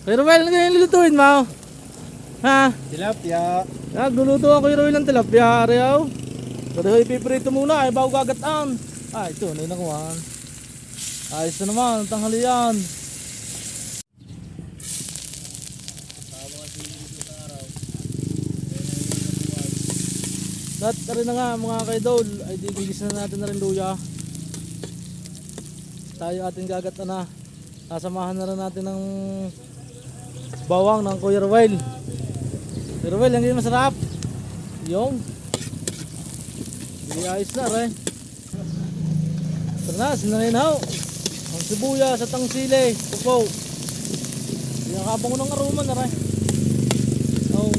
Pero well, ano yung lulutuin mo? Ha? Tilapia. Nagluluto ako yung ng tilapia, Ariyaw. Pero ipiprito muna, ay bago gagataan. Ah, ito, ano yung nakuha? Ayos na naman, tanghalian. At rin na nga mga kaidol, ay dibigis na natin na rin luya. Tayo ating gagatan na. Nasamahan na rin natin ng bawang ng Kuya Ruel. Kuya Ruel, yung masarap. Yung. Hindi ayos na rin. Tara na, sinaninaw. Ang sibuya sa tangsili. Pupo. Pinakabang ko ng aruman na rin. Oh.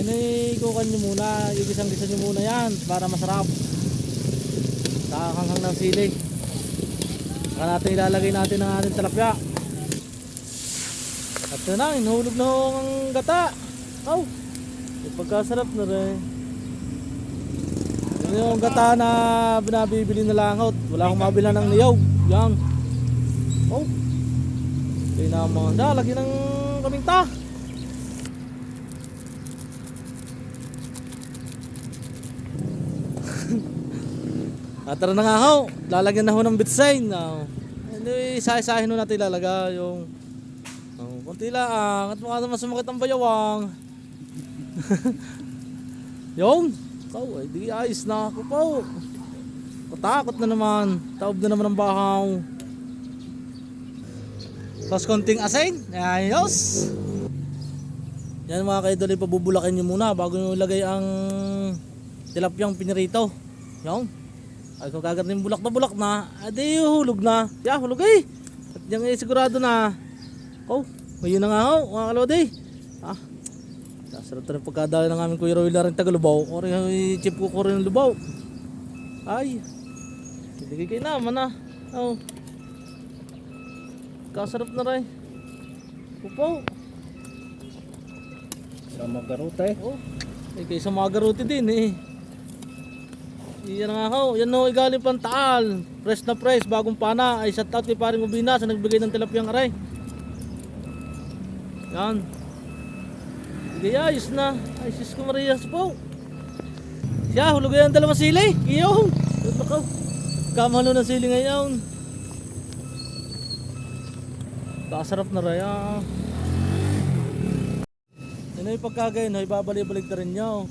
Yan ay kukan nyo muna. Igisang-gisa nyo muna yan para masarap. Sa hanghang ng sili. Saka natin ilalagay natin ang ating talapya. Yun na, inuhulog na ho ang gata. Oh. May pagkasarap na rin. Yan yung gata na binabibili na langot. Wala akong mabila ng niyaw. Yan. Oh. Kaya naman. Da, lagi ng kaming ta. Ah, na nga ho. Lalagyan na ho ng bitsign. Oh. Hindi, isa-isahin ho natin ilalagay yung konti lang. At mukha naman sumakit ang bayawang. yung, ikaw ay di ayos na ako po. Katakot na naman. Taob na naman ang bahaw. Tapos konting asin. Ayos. Yan mga kaidol, ipabubulakin nyo muna bago nyo ilagay ang tilapyang pinirito. Yung. Ay kung kagat yung bulak na bulak na, adi hulog na. Yeah, hulog eh. At yung eh, sigurado na. Oh, may yun na nga ho, mga kalodi. Ah, sarap na rin pagkadali ng aming kuya Roy na rin tagalubaw. O rin yung chip ko ko rin yung lubaw. Ay, hindi kayo naman ah. Oh. Kasarap na rin. Pupo. Sa magarote. Oh, eh kayo sa mga garuti din eh. Yan nga ho, yan ho, igaling pang taal. Fresh na fresh, bagong pana. Ay shout out kay paring Ubina sa nagbigay ng tilapiyang aray. Yan. Sige, ayos na. Ay, sis ko Marias po. Siya, hulugay ang dalawang sili. Ito ko. Kamalo ng sili ngayon. Kasarap na raya. Yan ay pagkagayon, ay babalik-balik na rin nyo.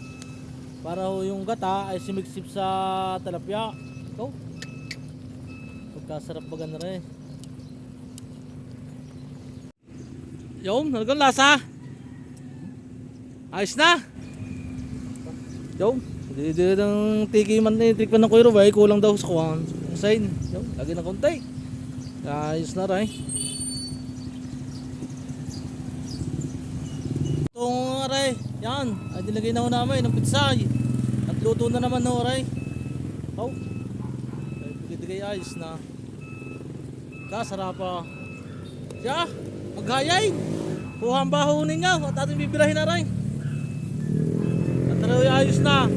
Para ho yung gata ay simiksip sa talapya. Ito. Pagkasarap baga na rin. Yung, nalagang lasa. Ayos na. Yung, hindi ng tiki man ni trick pa ng kuiro ba kulang daw sa kuwan. Sign. Yung, lagi na konti. Ayos na rin. Itong aray, yan, ay dilagay na ho namin ng pitsay. At luto na naman ho aray. Oh, ay bigay ayos na. Kasarap pa. Siya, maghayay. Kuha ang baho ninyo at ating bibirahin na rin. At ayos na.